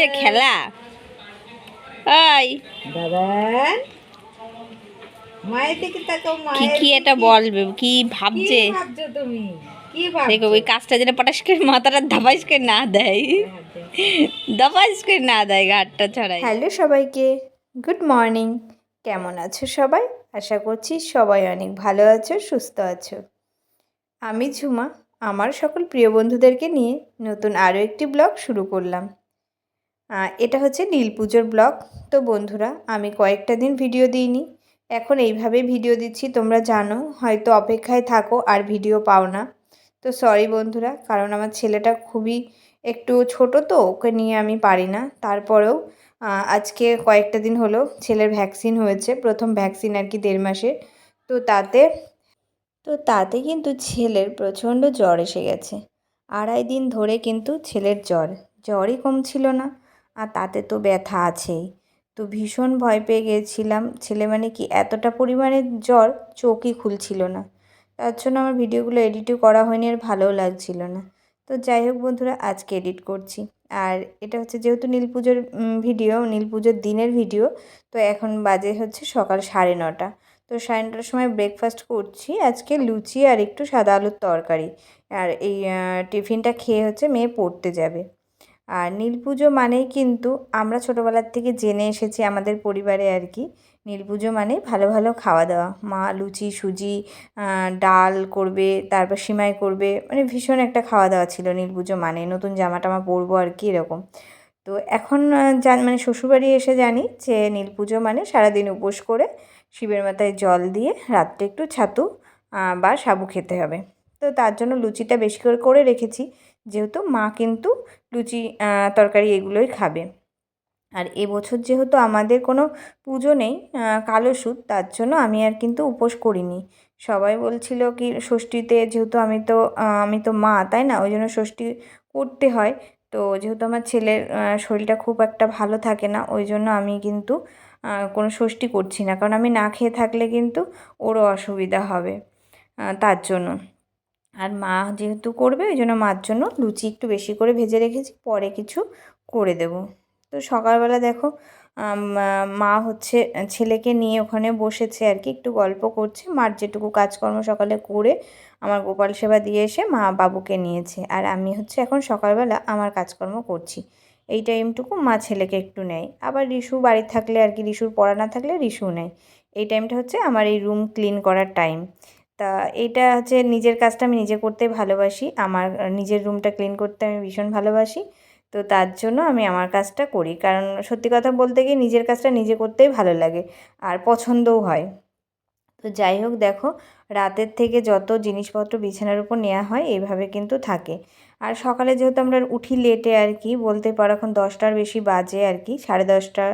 হচ্ছে খেলা। ওই কি কি এটা বলবে? কি কি ভাবছে ভাবছ তুমি? কি দেখো ওই কাজটা যেন পটাশ করে মাথাটা ধাবাইস করে না দেয়। দাবাইস করে না দেয় ঘাটটা ছড়াই হ্যালো সবাইকে গুড মর্নিং। কেমন আছো সবাই? আশা করছি সবাই অনেক ভালো আছো সুস্থ আছো। আমি ঝুমা আমার সকল প্রিয় বন্ধুদেরকে নিয়ে নতুন আরও একটি ব্লগ শুরু করলাম। এটা হচ্ছে নীল পুজোর ব্লগ। তো বন্ধুরা, আমি কয়েকটা দিন ভিডিও দিইনি। এখন এইভাবে ভিডিও দিচ্ছি, তোমরা জানো। হয়তো অপেক্ষায় থাকো আর ভিডিও পাও না। তো সরি বন্ধুরা, কারণ আমার ছেলেটা খুবই একটু ছোট তো, ওকে নিয়ে আমি পারি না। তারপরেও আজকে কয়েকটা দিন হলো ছেলের ভ্যাকসিন হয়েছে, প্রথম ভ্যাকসিন আর কি দেড় মাসের তো তাতে তো তাতে কিন্তু ছেলের প্রচণ্ড জ্বর এসে গেছে। আড়াই দিন ধরে কিন্তু ছেলের জ্বর। জ্বরই কমছিল না। আর তাতে তো ব্যথা আছেই। তো ভীষণ ভয় পেয়ে গিয়েছিলাম ছেলে মানে কি এতটা পরিমাণে জ্বর চোখই খুলছিল না। তার জন্য আমার ভিডিওগুলো এডিটও করা হয়নি আর ভালোও লাগছিল না। তো যাই হোক বন্ধুরা, আজকে এডিট করছি। আর এটা হচ্ছে যেহেতু নীল পুজোর ভিডিও, নীল পুজোর দিনের ভিডিও, তো এখন বাজে হচ্ছে সকাল সাড়ে নটা। তো সাড়ে নটার সময় ব্রেকফাস্ট করছি। আজকে লুচি আর একটু সাদা আলুর তরকারি। আর এই টিফিনটা খেয়ে হচ্ছে মেয়ে পড়তে যাবে। আর নীল পুজো মানেই কিন্তু আমরা ছোটোবেলার থেকে জেনে এসেছি আমাদের পরিবারে আর কি। নীল পুজো মানে ভালো ভালো খাওয়া দাওয়া। মা লুচি, সুজি ডাল করবে, তারপর সিমাই করবে মানে ভীষণ একটা খাওয়া দাওয়া ছিল নীল পুজো মানে নতুন জামা টামা পরবো আর কি এরকম। তো এখন জান মানে শ্বশুরবাড়ি এসে জানি যে নীল পুজো মানে সারাদিন উপোস করে শিবের মাথায় জল দিয়ে রাত্রে একটু ছাতু বা সাবু খেতে হবে। তো তার জন্য লুচিটা বেশি করে করে রেখেছি। যেহেতু মা কিন্তু লুচি তরকারি এগুলোই খাবে। আর এবছর যেহেতু আমাদের কোনো পুজো নেই কালো সুদ, তার জন্য আমি আর কিন্তু উপোস করিনি। সবাই বলছিল কি, ষষ্ঠীতে যেহেতু আমি তো আমি তো মা, তাই না? ওই জন্য ষষ্ঠী করতে হয়। তো যেহেতু আমার ছেলের শরীরটা খুব একটা ভালো থাকে না, ওই জন্য আমি কিন্তু কোনো ষষ্ঠী করছি না। কারণ আমি না খেয়ে থাকলে কিন্তু ওরও অসুবিধা হবে তার জন্য। আর মা যেহেতু করবে, ওই জন্য মার জন্য লুচি একটু বেশি করে ভেজে রেখেছি, পরে কিছু করে দেব। তো সকালবেলা দেখো মা হচ্ছে ছেলেকে নিয়ে ওখানে বসেছে আর কি, একটু গল্প করছে। মার যেটুকু কাজকর্ম সকালে করে আমার গোপাল সেবা দিয়ে এসে মা বাবুকে নিয়েছে। আর আমি হচ্ছে এখন সকালবেলা আমার কাজকর্ম করছি। এই টাইমটুকু মা ছেলেকে একটু নেয়। আবার রিশু বাড়ি থাকলে আর কি, রিশুর পড়া না থাকলে রিশু নেয়। এই টাইমটা হচ্ছে আমার এই রুম ক্লিন করার টাইম। তা এইটা হচ্ছে নিজের কাজটা আমি নিজে করতে ভালোবাসি। আমার, নিজের রুমটা ক্লিন করতে আমি ভীষণ ভালোবাসি। তো তার জন্য আমি আমার কাজটা করি। কারণ সত্যি কথা বলতে গিয়ে নিজের কাজটা নিজে করতেই ভালো লাগে। আর পছন্দও হয়। তো যাই হোক দেখো, রাতের থেকে যত জিনিসপত্র বিছানার উপর নেওয়া হয় এইভাবে কিন্তু থাকে। আর সকালে যেহেতু আমরা উঠি লেটে আর কি, বলতে পারো এখন দশটার বেশি বাজে আর কি, সাড়ে দশটা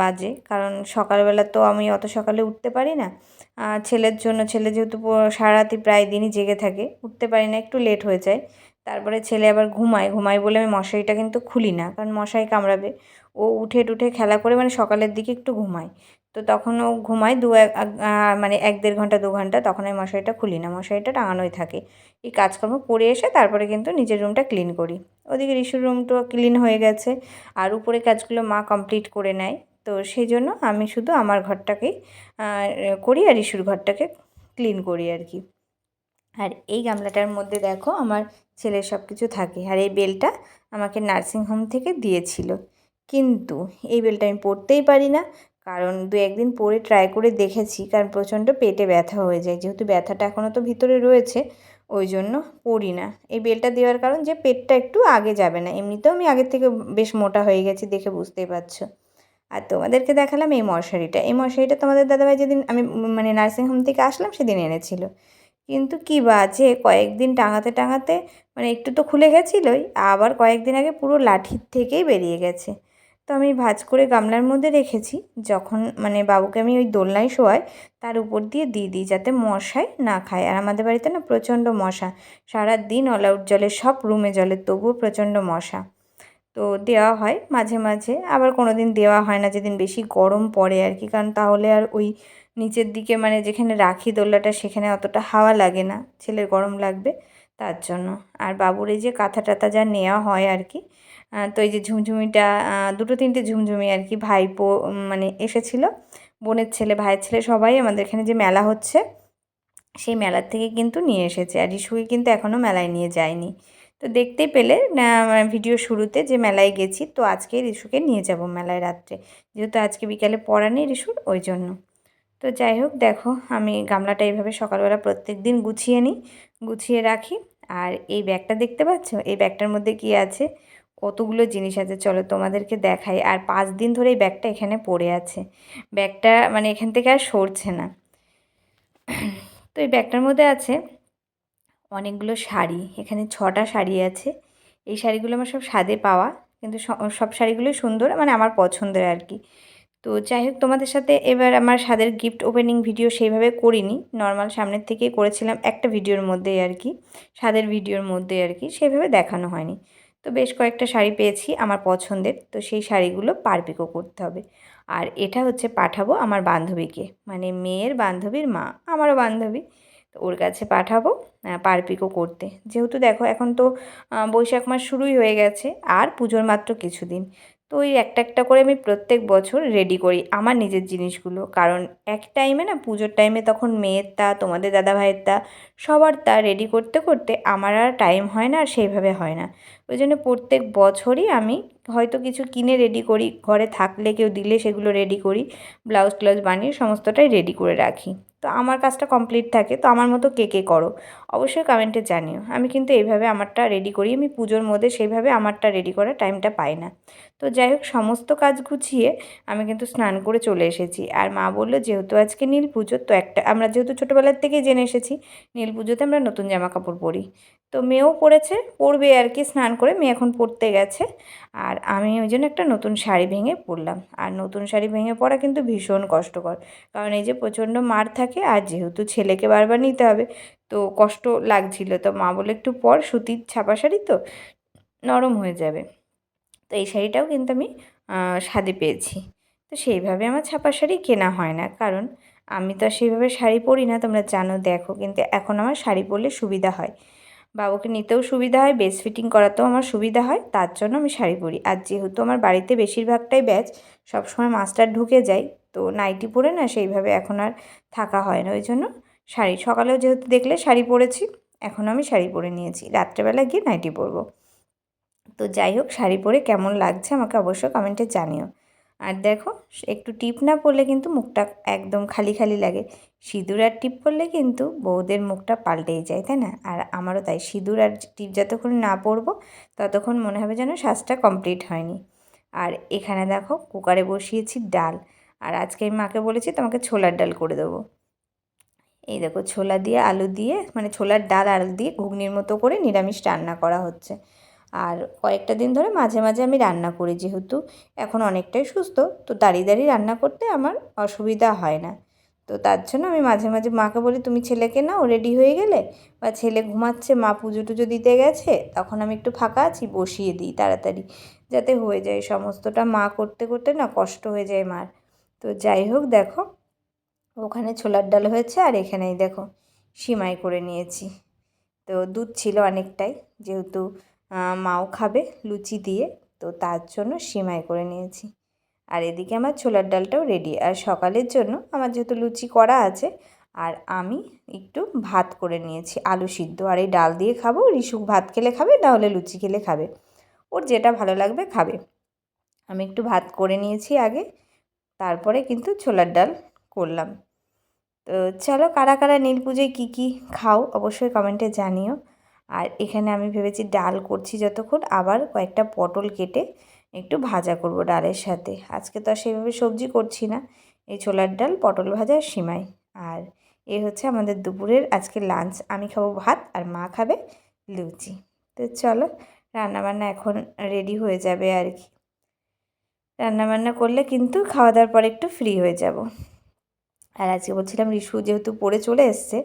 বাজে। কারণ সকালবেলা তো আমি অত সকালে উঠতে পারি না। ছেলের জন্য, ছেলে যেহেতু পুরো সারা রাতি প্রায় দিনই জেগে থাকে, উঠতে পারি না, একটু লেট হয়ে যায়। তারপরে ছেলে আবার ঘুমায় ঘুমায় বলে আমি মশারিটা কিন্তু খুলি না, কারণ মশাই কামড়াবে। ও উঠে টুঠে খেলা করে মানে সকালের দিকে একটু ঘুমায়। তো তখন ও ঘুমায় দু এক মানে এক দেড় ঘণ্টা, দু ঘণ্টা, তখন আমি মশারিটা খুলি না, মশারিটা টাঙানোই থাকে। এই কাজকর্ম করে এসে তারপরে কিন্তু নিজের রুমটা ক্লিন করি। ওদিকে রিশুর রুমটাও ক্লিন হয়ে গেছে, আর উপরে কাজগুলো মা কমপ্লিট করে নেয়। তো সেই জন্য আমি শুধু আমার ঘরটাকেই করি আর রিশুর ঘরটাকে ক্লিন করি আর কি। আর এই গামলাটার মধ্যে দেখো আমার ছেলের সব কিছু থাকে, আর এই বেলটা আমাকে নার্সিং হোম থেকে দিয়েছিল। কিন্তু এই বেলটা আমি পড়তেই পারি না কারণ দু একদিন পরে ট্রাই করে দেখেছি, কারণ প্রচণ্ড পেটে ব্যথা হয়ে যায়। যেহেতু ব্যথাটা এখনও তো ভিতরে রয়েছে, ওই জন্য পড়ি না। এই বেলটা দেওয়ার কারণ যে পেটটা একটু আগে যাবে না। এমনিতেও আমি আগের থেকে বেশ মোটা হয়ে গেছি দেখে বুঝতেই পারছ। আর তোমাদেরকে দেখালাম এই মশারিটা। এই মশারিটা তোমাদের দাদাভাই যেদিন আমি মানে নার্সিংহোম থেকে আসলাম সেদিন এনেছিল। কিন্তু কি বাজে কয়েকদিন টাঙাতে টাঙাতে মানে একটু তো খুলে গেছিলোই, আবার কয়েকদিন আগে পুরো লাঠির থেকেই বেরিয়ে গেছে। তো আমি ভাঁজ করে গামলার মধ্যে রেখেছি। যখন মানে বাবুকে আমি ওই দোলনায় শোয়াই, তার উপর দিয়ে দিয়ে দিই যাতে মশায় না খায়। আর আমাদের বাড়িতে না প্রচণ্ড মশা। সারা দিন অল আউট জলে, সব রুমে জলে, তবুও প্রচণ্ড মশা। তো দেওয়া হয় মাঝে মাঝে। আবার কোনো দিন দেওয়া হয় না, যেদিন বেশি গরম পড়ে আর কি। কারণ তাহলে আর ওই নিচের দিকে মানে যেখানে রাখি দোলনাটা, সেখানে অতটা হাওয়া লাগে না। ছেলের গরম লাগবে তার জন্য। আর বাবুর এই যে কাঁথা টাথা যা নেওয়া হয় আর কি তো এই যে ঝুমঝুমিটা দুটো তিনটে ঝুমঝুমি আর কি ভাইপো মানে এসেছিল। বোনের ছেলে ভাইয়ের ছেলে সবাই আমাদের এখানে যে মেলা হচ্ছে সেই মেলার থেকে কিন্তু নিয়ে এসেছে। আর রিশুকে কিন্তু এখনও মেলায় নিয়ে যায়নি। তো দেখতেই পেলে না, ভিডিও শুরুতে যে মেলায় গেছি তো আজকে রিশুকে নিয়ে যাব মেলায় রাত্রে। যেহেতু আজকে বিকালে পড়া নেই রিশুর ওই জন্য। তো যাই হোক দেখো আমি গামলাটা এইভাবে সকালবেলা প্রত্যেক দিন গুছিয়ে নিই গুছিয়ে রাখি। আর এই ব্যাগটা দেখতে পাচ্ছ? এই ব্যাগটার মধ্যে কি আছে? কতগুলো জিনিস আছে, চলো তোমাদেরকে দেখাই। আর পাঁচ দিন ধরে এই ব্যাগটা এখানে পড়ে আছে। ব্যাগটা মানে এখান থেকে আর সরছে না। তো এই ব্যাগটার মধ্যে আছে অনেকগুলো শাড়ি। এখানে ছটা শাড়ি আছে। এই শাড়িগুলো আমার সব স্বাদে পাওয়া, কিন্তু সব শাড়িগুলোই সুন্দর মানে আমার পছন্দের আর কি। তো যাই হোক, তোমাদের সাথে এবার আমার স্বাদের গিফট ওপেনিং ভিডিও সেইভাবে করিনি। নর্মাল সামনের থেকেই করেছিলাম একটা ভিডিওর মধ্যেই আর কি, স্বাদের ভিডিওর মধ্যেই আর কি সেভাবে দেখানো হয়নি। তো বেশ কয়েকটা শাড়ি পেয়েছি আমার পছন্দের। তো সেই শাড়িগুলো পারপিকো করতে হবে। আর এটা হচ্ছে পাঠাবো আমার বান্ধবীকে। মানে মেয়ের বান্ধবীর মা, আমারও বান্ধবী। তো ওর কাছে পাঠাবো পারপিকো করতে। যেহেতু দেখো এখন তো বৈশাখ মাস শুরুই হয়ে গেছে, আর পুজোর মাত্র কিছুদিন। তো ওই একটা একটা করে আমি প্রত্যেক বছর রেডি করি আমার নিজের জিনিসগুলো। কারণ এক টাইমে না পুজোর টাইমে তখন মেয়ের তা, তোমাদের দাদা ভাইয়ের তা, সবার তা রেডি করতে করতে আমার আর টাইম হয় না আর সেইভাবে হয় না। ওই জন্য প্রত্যেক বছরই আমি হয়তো কিছু কিনে রেডি করি, ঘরে থাকলে কেউ দিলে সেগুলো রেডি করি ব্লাউজ ট্লাউজ বানিয়ে সমস্তটাই রেডি করে রাখি। তো আমার কাজটা কমপ্লিট থাকে, তো আমার মতো কে কে করো? অবশ্যই কমেন্টে জানিও। আমি কিন্তু এইভাবে আমারটা রেডি করি, আমি পুজোর মধ্যে সেইভাবে আমারটা রেডি করার টাইমটা পাই না। তো যাই হোক, সমস্ত কাজ গুছিয়ে আমি কিন্তু স্নান করে চলে এসেছি। আর মা বলল, যেহেতু আজকে নীল পুজো, তো একটা, আমরা যেহেতু ছোটোবেলার থেকেই জেনে এসেছি, নীল পুজোতে আমরা নতুন জামা কাপড় পরি। তো মেয়েও পরেছে, পরবে আর কি, স্নান করে, মেয়ে এখন পরতে গেছে। আর আমি ওই জন্য একটা নতুন শাড়ি ভেঙে পরলাম আর নতুন শাড়ি ভেঙে পরা কিন্তু ভীষণ কষ্টকর। কারণ এই যে প্রচণ্ড মার থাকে, আর যেহেতু ছেলেকে বারবার নিতে হবে, তো কষ্ট লাগছিল। তো মা বলে একটু পর সুতির ছাপা শাড়ি তো নরম হয়ে যাবে। তো এই শাড়িটাও কিন্তু আমি স্বাদে পেয়েছি। তো সেইভাবে আমার ছাপা শাড়ি কেনা হয় না। কারণ আমি তো আর সেইভাবে শাড়ি পরি না, তোমরা জানো, দেখো। কিন্তু এখন আমার শাড়ি পরলে সুবিধা হয়। বাবুকে নিতেও সুবিধা হয় বেস ফিটিং করাতেও আমার সুবিধা হয়, তার জন্য আমি শাড়ি পরি। আর যেহেতু আমার বাড়িতে বেশিরভাগটাই ব্যাচ সবসময় মাস্টার ঢুকে যায় তো নাইটি পরে না সেইভাবে এখন আর থাকা হয় না। ওই জন্য শাড়ি, সকালেও যেহেতু দেখলে শাড়ি পরেছি এখন আমি শাড়ি পরে নিয়েছি। রাত্রেবেলা গিয়ে নাইটি পরবো। তো যাই হোক, শাড়ি পরে কেমন লাগছে আমাকে অবশ্যই কমেন্টে জানিও। আর দেখো, একটু টিপ না পরলে কিন্তু মুখটা একদম খালি খালি লাগে। সিঁদুর আর টিপ পরলে কিন্তু বউদের মুখটা পাল্টেই যায়, তাই না? আর আমারও তাই, সিঁদুর আর টিপ যতক্ষণ না পরবো ততক্ষণ মনে হবে যেন সাজটা কমপ্লিট হয়নি। আর এখানে দেখো, কুকারে বসিয়েছি ডাল। আর আজকে আমি মাকে বলেছি তোমাকে ছোলার ডাল করে দেবো। এই দেখো, ছোলা দিয়ে আলু দিয়ে মানে ছোলার ডাল আলু দিয়ে ঘুগনির মতো করে নিরামিষ রান্না করা হচ্ছে। আর কয়েকটা দিন ধরে মাঝে মাঝে আমি রান্না করি যেহেতু এখন অনেকটাই সুস্থ, তো দাঁড়িয়ে দাঁড়িয়ে রান্না করতে আমার অসুবিধা হয় না। তো তার জন্য আমি মাঝে মাঝে মাকে বলি, তুমি ছেলেকে নাও, রেডি হয়ে গেলে বা ছেলে ঘুমাচ্ছে, মা পুজো টুজো দিতে গেছে, তখন আমি একটু ফাঁকা আছি, বসিয়ে দিই তাড়াতাড়ি যাতে হয়ে যায়। সমস্তটা মা করতে করতে না কষ্ট হয়ে যায় মার। তো যাই হোক, দেখো, ওখানে ছোলার ডাল হয়েছে আর এখানেই দেখো, সিমাই করে নিয়েছি। তো দুধ ছিল অনেকটাই, যেহেতু মাও খাবে লুচি দিয়ে, তো তার জন্য সিমাই করে নিয়েছি। আর এদিকে আমার ছোলার ডালটাও রেডি আর সকালের জন্য আমার যেহেতু লুচি করা আছে, আর আমি একটু ভাত করে নিয়েছি, আলু সিদ্ধ। আর এই ডাল দিয়ে খাব, রিসুক ভাত খেলে খাবে, না হলে লুচি খেলে খাবে। ওর যেটা ভালো লাগবে খাবে। আমি একটু ভাত করে নিয়েছি আগে, তারপরে কিন্তু ছোলার ডাল করলাম। তো চলো কারা কারা নীল পুজোয় কী কী খাও, অবশ্যই কমেন্টে জানিও। আর এখানে আমি ভেবেছি ডাল করছি যতক্ষণ, আবার কয়েকটা পটল কেটে একটু ভাজা করব ডালের সাথে। আজকে তো আর সেইভাবে সবজি করছি না। এই ছোলার ডাল, পটল ভাজা আর সিমাই। আর এ হচ্ছে আমাদের দুপুরের আজকে লাঞ্চ আমি খাব ভাত আর মা খাবে লুচি। তো চলো, রান্নাবান্না এখন রেডি হয়ে যাবে আর কি। রান্নাবান্না করলে কিন্তু খাওয়া দাওয়ার পর একটু ফ্রি হয়ে যাব। আর আজকে বলছিলাম রিশু যেহেতু পড়ে চলে এসছে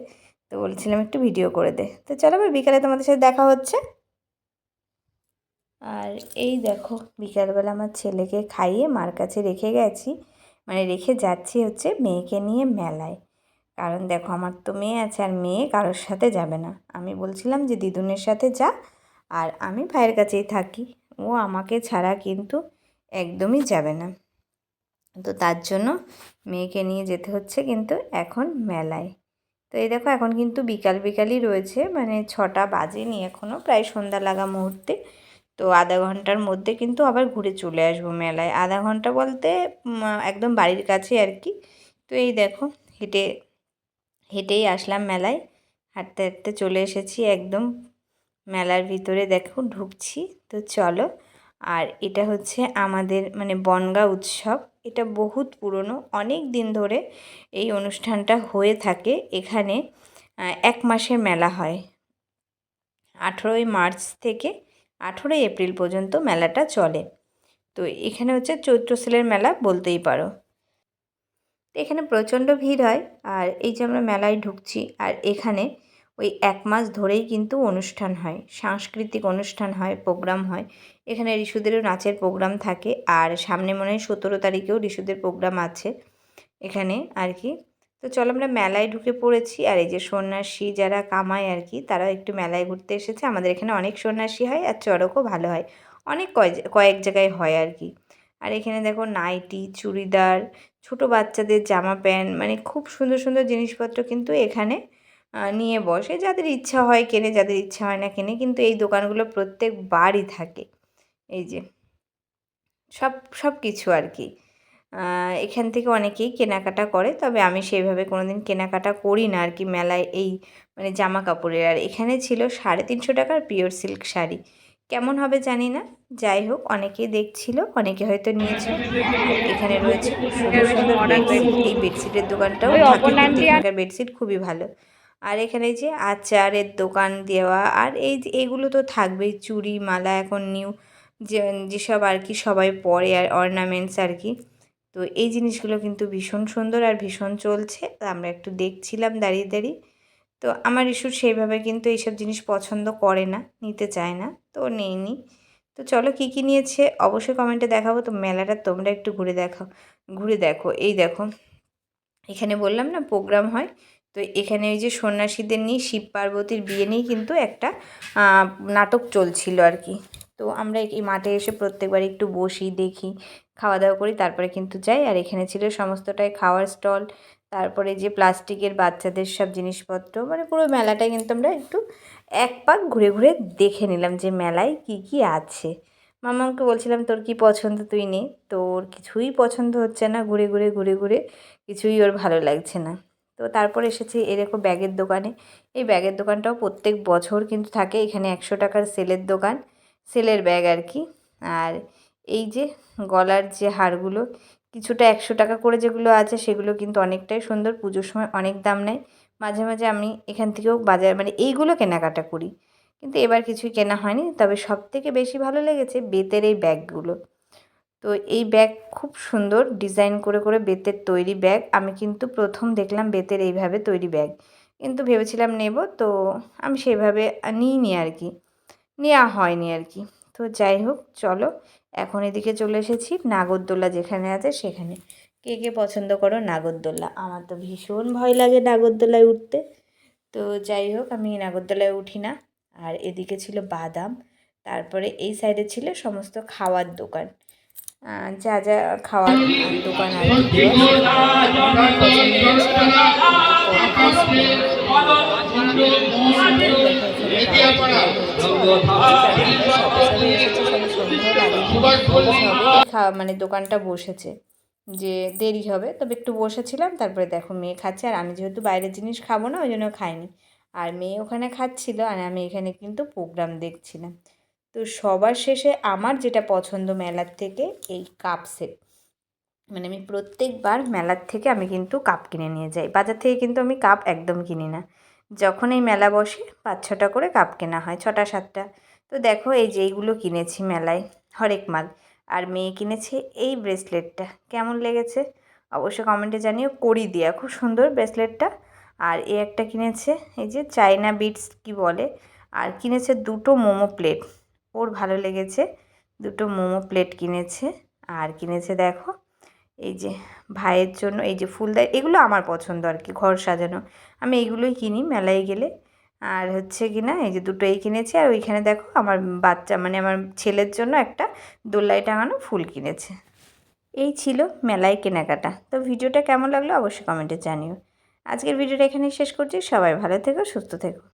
তো বলছিলাম একটু ভিডিও করে দে। তো চলো আবার বিকালে তোমাদের সাথে দেখা হচ্ছে। আর এই দেখো, বিকালবেলা আমার ছেলেকে খাইয়ে মার কাছে রেখে গেছি। মানে রেখে যাচ্ছি হচ্ছে মেয়েকে নিয়ে মেলায়। কারণ দেখো, আমার তো মেয়ে আছে আর মেয়ে কারোর সাথে যাবে না। আমি বলছিলাম যে, দিদুনের সাথে যা। আর আমি ভাইয়ের কাছেই থাকি। ও আমাকে ছাড়া কিন্তু একদমই যাবে না। তো তার জন্য মেয়েকে নিয়ে যেতে হচ্ছে কিন্তু এখন মেলায়। তো এই দেখো এখন কিন্তু বিকাল বিকালই রয়েছে মানে ছটা বাজেনি এখনও প্রায় সন্ধ্যা লাগা মুহূর্তে। তো আধা ঘণ্টার মধ্যে কিন্তু আবার ঘুরে চলে আসব মেলায়। আধা ঘণ্টা বলতে একদম বাড়ির কাছে আর কি। তো এই দেখো, হেঁটে, হেঁটেই আসলাম মেলায়। হাঁটতে হাঁটতে চলে এসেছি একদম। মেলার ভিতরে দেখো, ঢুকছি। তো চলো আর এটা হচ্ছে আমাদের মানে বনগা উৎসব। এটা বহুত পুরনো, অনেক দিন ধরে এই অনুষ্ঠানটা হয়ে থাকে। এখানে এক মাসের মেলা হয়। আঠেরোই মার্চ থেকে আঠেরোই এপ্রিল পর্যন্ত মেলাটা চলে। তো এখানে হচ্ছে চৈত্র সেলের মেলা বলতেই পারো। এখানে প্রচণ্ড ভিড় হয় আর এই যে আমরা মেলায় ঢুকছি আর এখানে ওই এক মাস ধরেই কিন্তু অনুষ্ঠান হয়। সাংস্কৃতিক অনুষ্ঠান হয়, প্রোগ্রাম হয়। এখানে ঋষুদেরও নাচের প্রোগ্রাম থাকে আর সামনে মনে হয় সতেরো তারিখেও ঋষুদের প্রোগ্রাম আছে এখানে আর কি। তো চলো আমরা মেলায় ঢুকে পড়েছি আর এই যে সন্ন্যাসী যারা কামায় আর কি তারা একটু মেলায় ঘুরতে এসেছে। আমাদের এখানে অনেক সন্ন্যাসী হয় আর চড়কও ভালো হয়। অনেক কয় কয়েক জায়গায় হয় আর কি। আর এখানে দেখো নাইটি, চুড়িদার, ছোট বাচ্চাদের জামা প্যান্ট মানে খুব সুন্দর সুন্দর জিনিসপত্র কিন্তু এখানে নিয়ে বসে। যাদের ইচ্ছা হয় কেনে, যাদের ইচ্ছা হয় না কেনে, কিন্তু এই দোকানগুলো প্রত্যেক বারই থাকে। এই যে সব সব কিছু আর কি এখান থেকে অনেকেই কেনাকাটা করে তবে আমি সেইভাবে কোনো দিন কেনাকাটা করি না আর কি মেলায় এই মানে জামা কাপড়ের আর এখানে ছিল সাড়ে তিনশো টাকার পিওর সিল্ক শাড়ি। কেমন হবে জানি না যাই হোক অনেকেই দেখছিল অনেকে হয়তো নিয়েছে। এখানে রয়েছে এই বেডশিটের দোকানটাও বেডশিট খুবই ভালো। আর এখানে যে আচারের দোকান দেওয়া আর এই যে এগুলো তো থাকবেই। চুড়ি মালা এখন নিউ যে, যেসব আর কি সবাই পরে আর অর্নামেন্টস আর কি। তো এই জিনিসগুলো কিন্তু ভীষণ সুন্দর আর ভীষণ চলছে। আমরা একটু দেখছিলাম দাঁড়িয়ে দাঁড়িয়ে। তো আমার ইস্যুর সেইভাবে কিন্তু এইসব জিনিস পছন্দ করে না, নিতে চায় না, তো নেইনি তো চলো কী কী নিয়েছে অবশ্যই কমেন্টে দেখাবো। তো মেলাটা তোমরা একটু ঘুরে দেখাও, ঘুরে দেখো। এই দেখো, এখানে বললাম না প্রোগ্রাম হয়। তো এখানে ওই যে সন্ন্যাসীদের নিয়ে শিব পার্বতীর বিয়ে নিয়েই কিন্তু একটা নাটক চলছিল আর কি। তো আমরা এই মাঠে এসে প্রত্যেকবার একটু বসি, দেখি খাওয়া দাওয়া করি, তারপরে কিন্তু যাই। আর এখানে ছিল সমস্তটাই খাওয়ার স্টল, তারপরে যে প্লাস্টিকের বাচ্চাদের সব জিনিসপত্র মানে পুরো মেলাটাই কিন্তু আমরা একটু এক পাক ঘুরে ঘুরে দেখে নিলাম যে মেলায় কি কি আছে। মামাকে বলছিলাম, তোর কি পছন্দ? তুই নে। তোর কিছুই পছন্দ হচ্ছে না, ঘুরে ঘুরে ঘুরে ঘুরে কিছুই ওর ভালো লাগছে না। তো তারপর এসেছি এরকম ব্যাগের দোকানে। এই ব্যাগের দোকানটাও প্রত্যেক বছর কিন্তু থাকে। এখানে একশো টাকার সেলের দোকান। সেলের ব্যাগ আর কি। আর এই যে গলার যে হারগুলো, কিছুটা একশো টাকা করে যেগুলো আছে সেগুলো কিন্তু অনেকটাই সুন্দর। পুজোর সময় অনেক দাম নেয়। মাঝে মাঝে আমি এখান থেকেও বাজার মানে এইগুলো কেনাকাটা করি। কিন্তু এবার কিছুই কেনা হয়নি। তবে সব থেকে বেশি ভালো লেগেছে বেতের এই ব্যাগগুলো। তো এই ব্যাগ খুব সুন্দর ডিজাইন করে করে বেতের তৈরি ব্যাগ। আমি কিন্তু প্রথম দেখলাম বেতের এইভাবে তৈরি ব্যাগ। কিন্তু ভেবেছিলাম নেব, তো আমি সেইভাবে নিইনি আর কি। নেওয়া হয়নি আর কি। তো যাই হোক চলো। এখন এদিকে চলে এসেছি নাগরদোল্লা যেখানে আছে সেখানে। কে কে পছন্দ করো নাগরদোল্লা আমার তো ভীষণ ভয় লাগে নাগরদোলায় উঠতে। তো যাই হোক আমি নাগরদোলায় উঠি না। আর এদিকে ছিল বাদাম। তারপরে এই সাইডে ছিল সমস্ত খাওয়ার দোকান। যা যা খাওয়ার দোকান আর কি। খা- মানে দোকানটা বসেছে। যে দেরি হবে, তবে একটু বসেছিলাম, তারপরে দেখো মেয়ে খাচ্ছে, আর আমি যেহেতু বাইরের জিনিস খাব না, ওই জন্য খাইনি। আর মেয়ে ওখানে খাচ্ছিল, আর আমি এখানে কিন্তু প্রোগ্রাম দেখছিলাম। তো সবার শেষে আমার যেটা পছন্দ মেলার থেকে, এই কাপ সেট মানে আমি প্রত্যেকবার মেলার থেকে আমি কিন্তু কাপ কিনে নিয়ে যাই। বাজার থেকে কিন্তু আমি কাপ একদম কিনি না। যখন এই মেলা বসে, পাঁচ ছটা করে কাপ কেনা হয়, ছটা, সাতটা। তো দেখো, এই যে এইগুলো কিনেছি মেলায়, হরেক মাল। আর মেয়ে কিনেছে এই ব্রেসলেটটা। কেমন লেগেছে? অবশ্যই কমেন্টে জানিও করি দিয়া। খুব সুন্দর ব্রেসলেটটা। আর এ একটা কিনেছে, এই যে চায়না বিটস কি বলে? আর কিনেছে দুটো মোমো প্লেট। ওর ভালো লেগেছে, দুটো মোমো প্লেট কিনেছে। আর কিনেছে দেখো এই যে ভাইয়ের জন্য, এই যে ফুলদার এগুলো আমার পছন্দ আর কি, ঘর সাজানো। আমি এইগুলোই কিনি মেলায় গেলে। আর হচ্ছে কি না, এই যে দুটোই কিনেছি। আর ওইখানে দেখো আমার বাচ্চা মানে আমার ছেলের জন্য একটা দোল্লাই টাঙানো ফুল কিনেছে। এই ছিল মেলায় কেনাকাটা। তো ভিডিওটা কেমন লাগল অবশ্যই কমেন্টে জানিও। আজকের ভিডিওটা এখানেই শেষ করছি। সবাই ভালো থেকো, সুস্থ থেকো।